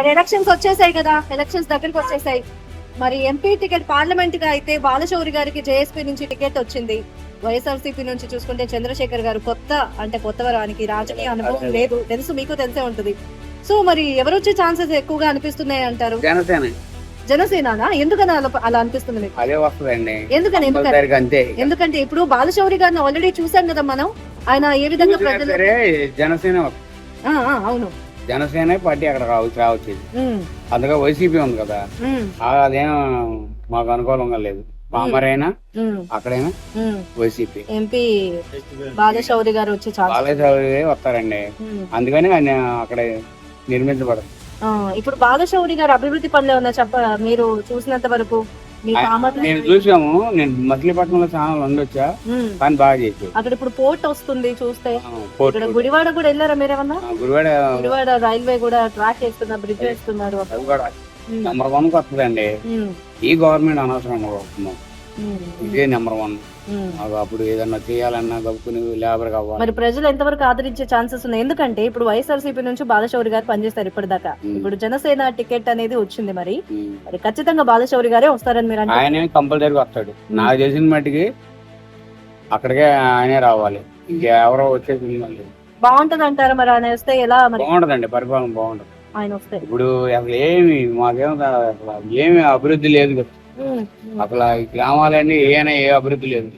మరి ఎలక్షన్స్ వచ్చేసాయి కదా. ఎలక్షన్స్ దగ్గరికి వచ్చేసాయి. మరి ఎంపీ టికెట్ పార్లమెంట్గా అయితే బాలశౌరి గారికి జేఎస్పీ నుంచి టికెట్ వచ్చింది. వైఎస్ఆర్సీపీ నుంచి చూసుకుంటే చంద్రశేఖర్ గారు కొత్త అంటే కొత్త వారానికి రాజకీయ అనుభవం లేదు. తెలుసు మీకు తెలిసే ఉంటది. సో మరి ఎవరు వచ్చే ఛాన్సెస్ ఎక్కువగా అనిపిస్తున్నాయి అంటారు? జనసేన. జనసేన ఎందుకని అలా అనిపిస్తుంది మీకు? అదే వస్తుందండి. ఎందుకని అంతే. ఎందుకంటే ఇప్పుడు బాలశౌరి గారిని ఆల్రెడీ చూసాం కదా మనం. ఆయన ఏ విధంగా ప్రజలు జనసేన అవును. జనసేన పార్టీ అక్కడ రావచ్చు రావచ్చు ఉమ్, అందుకే వైసీపీ ఉంది కదా. అదేం మాకు అనుకూలంగా లేదు. పామరైనా అక్కడైనా. వైసీపీ. ఎంపీ బాలశౌరి గారు వచ్చే బాలయ్య వస్తారండి. అందుకని ఆయన అక్కడ నిర్మించబడదు ఆ, ఇప్పుడు బాలశౌరి గారు అభివృద్ధి పనులు ఏమన్నా చెప్ప మీరు చూసినంత వరకు? నేను చూసాము నేను మచిలీపట్నంలో ఛానల్ ఉండొచ్చా. కానీ బాగా చేసాడు అక్కడ ఇప్పుడు పోర్ట్ వస్తుంది చూస్తే. ఇక్కడ గుడివాడ కూడా వెళ్ళారా మీరేమన్నా గుడివాడ గుడివాడ రైల్వే కూడా ట్రాక్ వేస్తున్నారు బ్రిడ్జ్ వేస్తున్నారు. నెంబర్ వన్కి వస్తుందండి ఈ గవర్నమెంట్ అనవసరం ఇదే నెంబర్ వన్. అప్పుడు ఏదన్నా చేయాలన్నా గబుకుని లేబర్ కావాలి. మరి ప్రజలు ఎంతవరకు ఆదరించే ఛాన్సెస్ ఉన్నాయి? ఎందుకంటే ఇప్పుడు వైఎస్ఆర్సీపీ నుంచి బాలశౌరి గారు పనిచేస్తారు ఇప్పటిదాకా. ఇప్పుడు జనసేన టికెట్ అనేది వచ్చింది మరి. మరి ఖచ్చితంగా బాలశౌరి గారే వస్తారని మీరు ఆయనే కంపల్సరీగా వస్తాడు. నాకు తెలిసిన మట్టికి అక్కడికే ఆయనే రావాలి. వచ్చేది మళ్ళీ బాగుంటది అంటారా మరి ఆయన వస్తే ఎలా మరి? బాగుంటదండి పరిపాలన బాగుంటది. ఆయన వస్తే. ఇప్పుడు అసలు ఏమి మాకేం అసలు ఏమి అభివృద్ధి లేదు కదా. అసలు ఈ గ్రామాలన్నీ ఏమైనా ఏ అభివృద్ధి లేదు.